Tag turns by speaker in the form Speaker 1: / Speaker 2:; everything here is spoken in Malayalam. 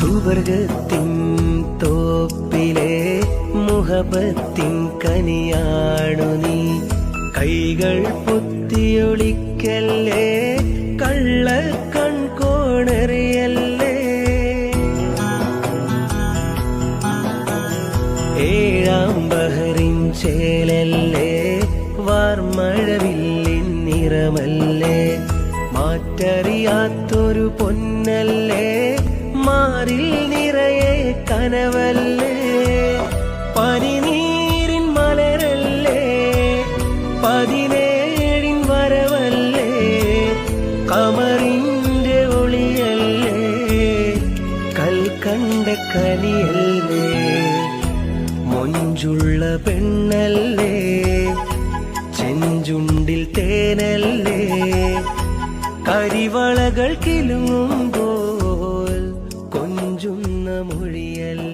Speaker 1: സുവർഗത്തിൻ തോപ്പിലെ മുഹബത്തിൻ കനിയാണു നീ. കൈകൾ പൊത്തിയൊളിക്കല്ലേ കള്ള കൺകോണറിയല്ലേ ഏഴാം ബഹറിൻ ചേലല്ലേ വാർമഴവില്ലിൻ നിറമല്ലേ. മാറ്ററിയാത്തൊരു പൊന്നല്ലേ കനവല്ലേ? പനിനീരിൻ മലരല്ലേ? പതിനേഴിൻ വരവല്ലേ? കമറിന്റെ ഒളിയല്ലേ? കൽക്കണ്ട കനിയല്ലേ മൊഞ്ചുള്ള പെണ്ണല്ലേ? ചെഞ്ചുണ്ടിൽ തേനല്ലേ? കരിവളകൾ കിലുങ്ങുമ്പോൾ കൊഞ്ചുന്ന മൊഴിയല്ലേ